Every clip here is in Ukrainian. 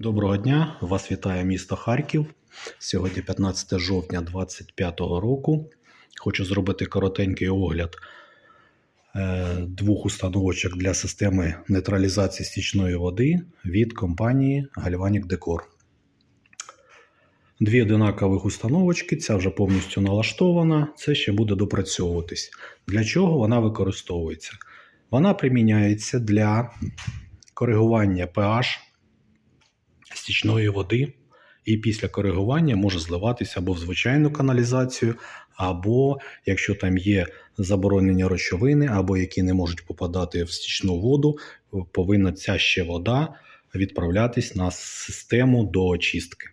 Доброго дня! Вас вітає місто Харків. Сьогодні 15 жовтня 2025 року. Хочу зробити коротенький огляд е, двох установочок для системи нейтралізації стічної води від компанії Galvanic Decor. Дві одинакових установочки, ця вже повністю налаштована, це ще буде допрацьовуватись. Для чого вона використовується? Вона приміняється для коригування pH стічної води, і після коригування може зливатися або в звичайну каналізацію, або якщо там є заборонені речовини, або які не можуть попадати в стічну воду, повинна ця ще вода відправлятись на систему до очистки.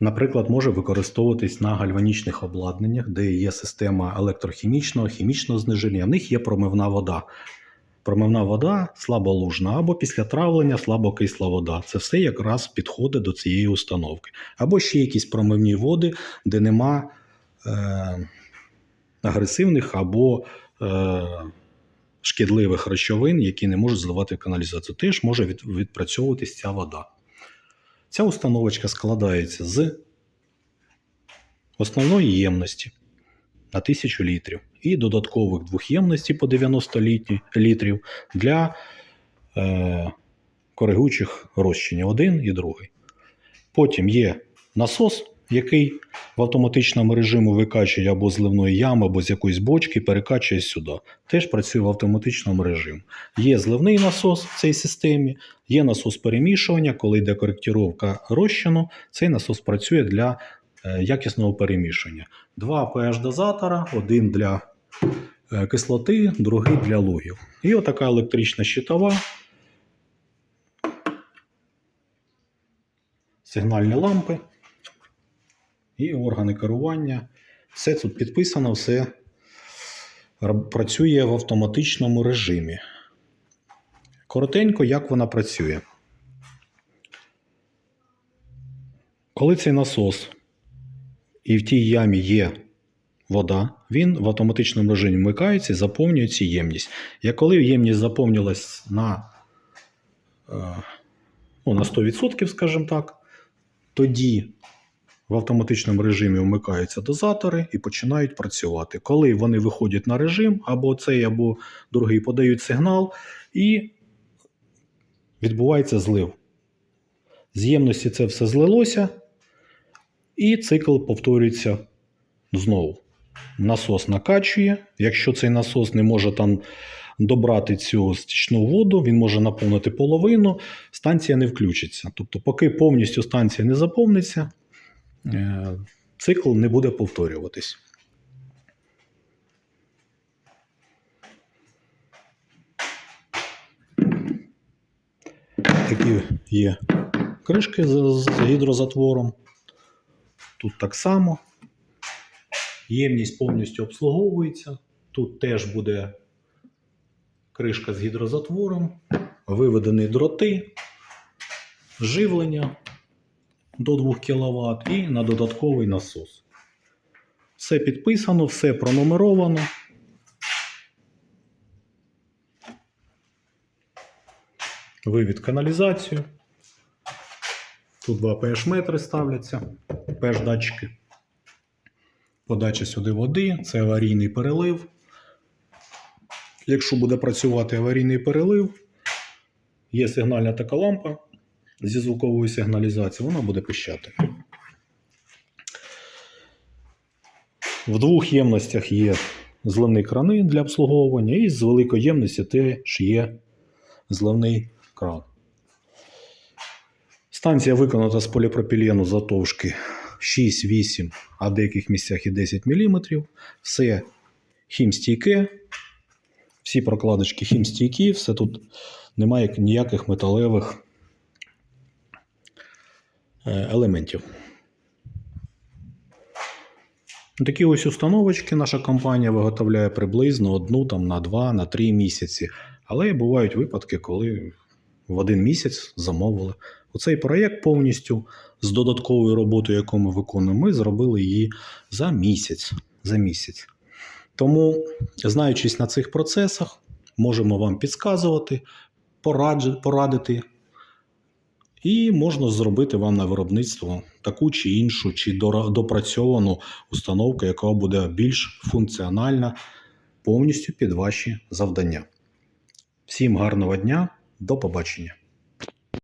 Наприклад, може використовуватись на гальванічних обладнаннях, де є система електрохімічного, хімічного зниження. В них є промивна вода. Промивна вода слаболужна, або після травлення слабокисла вода. Це все якраз підходить до цієї установки. Або ще якісь промивні води, де нема е, агресивних або е, шкідливих речовин, які не можуть зливати каналізацію. Теж може від, відпрацьовуватись ця вода. Ця установочка складається з основної ємності на 1000 літрів і додаткових двох ємностей по 90 літрів для е, коригуючих розчинів один і другий. Потім є насос, який в автоматичному режимі викачує або зливної ями, або з якоїсь бочки, перекачує сюди. Теж працює в автоматичному режимі. Є зливний насос в цій системі, є насос перемішування, коли йде коректировка розчину, цей насос працює для якісного перемішання. Два pH-дозатора, один для е, кислоти, другий для лугів. І отака електрична щитова. Сигнальні лампи і органи керування. Все тут підписано, все працює в автоматичному режимі. Коротенько, як вона працює. Коли цей насос і в тій ямі є вода, він в автоматичному режимі вмикається і заповнює цю ємність. Як коли ємність заповнилась на, е, ну, на 100%, скажімо так, тоді в автоматичному режимі вмикаються дозатори і починають працювати. Коли вони виходять на режим, або цей, або другий подають сигнал, і відбувається злив. З ємності це все злилося, і цикл повторюється знову. Насос накачує. Якщо цей насос не може там добрати цю стічну воду, він може наповнити половину, станція не включиться. Тобто, поки повністю станція не заповниться, е, цикл не буде повторюватись. Такі є кришки з, з гідрозатвором. Тут так само. Ємність повністю обслуговується. Тут теж буде кришка з гідрозатвором, виведені дроти, живлення до 2 кВт і на додатковий насос. Все підписано, все пронумеровано. Вивід каналізацію. Тут два pH-метри ставляться, pH-датчики. Подача сюди води, це аварійний перелив. Якщо буде працювати аварійний перелив, є сигнальна така лампа зі звуковою сигналізацією, вона буде пищати. В двох ємностях є зливні крани для обслуговування, і з великої ємності теж є зливний кран. Станція виконана з поліпропілену завтовшки 6-8, а в деяких місцях і 10 мм. Все хімстійке, всі прокладочки хімстійкі, все тут немає ніяких металевих е, елементів. Такі ось установочки наша компанія виготовляє приблизно одну там, на 2 на 3 місяці. Але бувають випадки, коли в один місяць замовили. Оцей проєкт повністю з додатковою роботою, яку ми виконуємо, ми зробили її за місяць. За місяць. Тому, знаючись на цих процесах, можемо вам підказувати, порадити, І можна зробити вам на виробництво таку чи іншу, чи допрацьовану установку, яка буде більш функціональна повністю під ваші завдання. Всім гарного дня, до побачення!